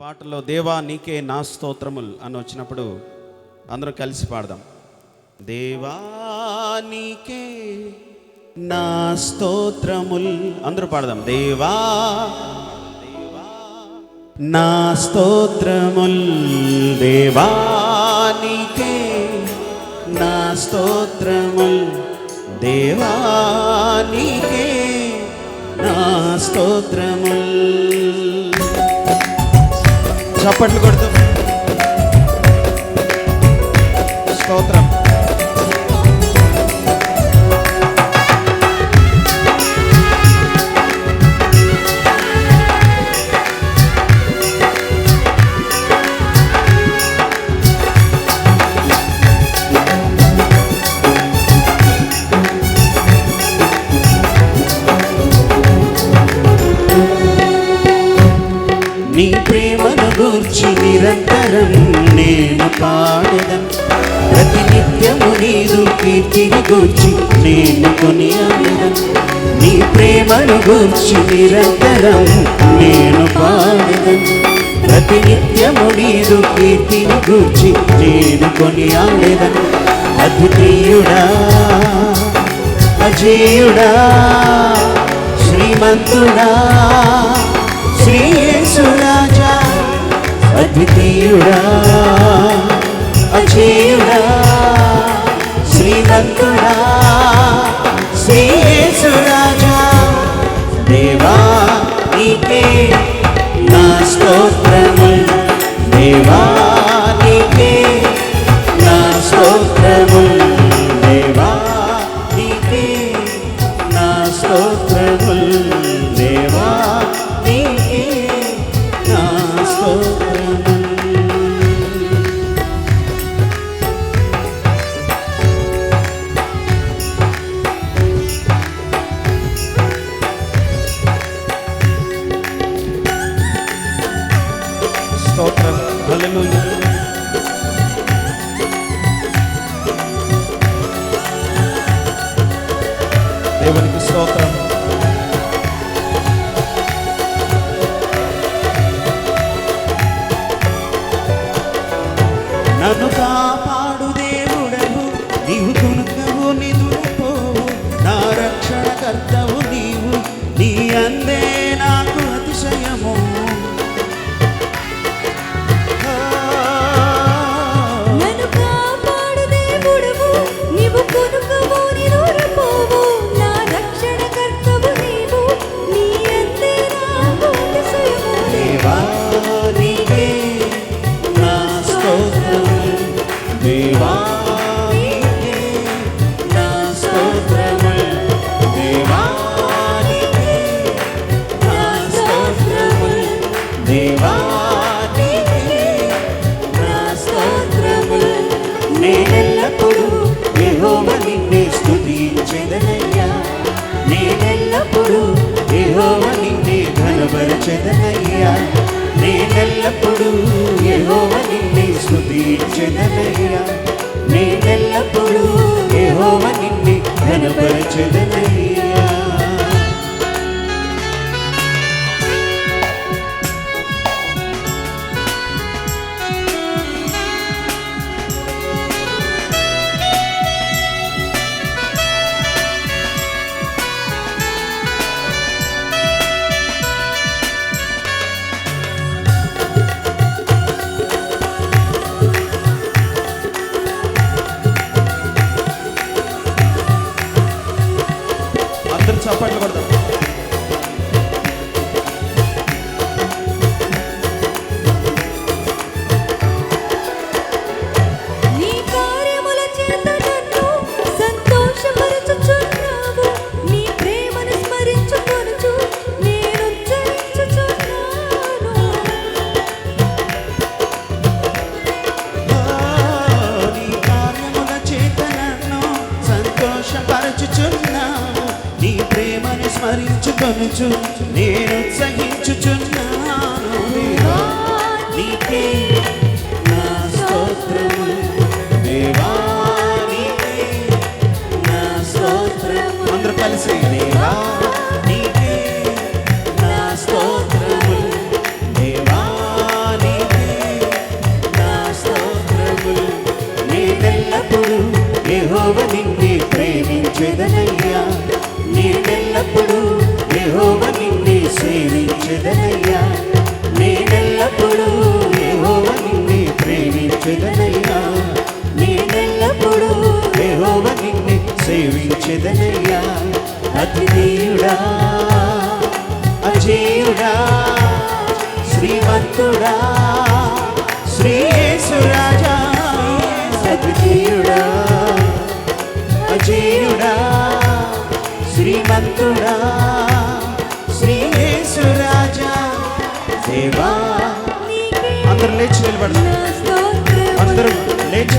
పాటలో దేవా నీకే నా స్తోత్రములు అని వచ్చినప్పుడు అందరూ కలిసి పాడదాం. దేవా నీకే నా స్తోత్రముల్. అందరూ పాడదాం. దేవా నా స్తోత్రముల్. దేవా నీకే నా స్తోత్రముల్. దేవా నీకే నా స్తోత్రముల్. చప్పట్లు కొడుతూ ప్రేమను గూర్చి నిరంతరం నేను పాడదం ప్రతి నిత్యము నీదు కీర్తిని గూర్చి నేను కొనియాడదం నీ ప్రేమను గూర్చి నిరంతరం నేను పాడదం ప్రతి నిత్యము నీదు కీర్తిని గూర్చి నేను కొనియాడదం అద్వితీయుడా అజేయుడా శ్రీమంతుడా శ్రీయేసురాజా అద్వితీయుడా అజేయుడా శ్రీమంతుడా శ్రీయేసురాజా దేవా నీకే నా స్తోత్రము దేవా నీకే నా స్తోత్రము దేవా నీకే నా స్తోత్రము దేవా నీకే నా స్తోత్రము దేవునికి స్తోత్రం. నన్ను కాపాడు దేవుడవు నీవు కునుకవు నిదురుపోవు నా రక్షణ కర్తవు నీవు నీ అన్న నేనెల్లప్పుడూ యెహోవా నిన్నే స్తుతించెదనయ్యా నేనెల్లప్పుడూ యెహోవా నిన్నే ఘనపరచెదనయ్యా నేనెల్లప్పుడూ యెహోవా నిన్నే స్తుతించెదనయ్యా సంతోషపరచుచున్నావు. నీ ప్రేమను స్మరించుకొనుచు నేను సహించుచున్నాను నీకే అతిథేయుడా అజేయుడా శ్రీమంతుడా శ్రీ యేసురాజా అతిథేయుడా అజేయుడా శ్రీమంతుడా శ్రీ యేసురాజా దేవా. అందరూ లేచి నిలబడతారు అందరూ లేచి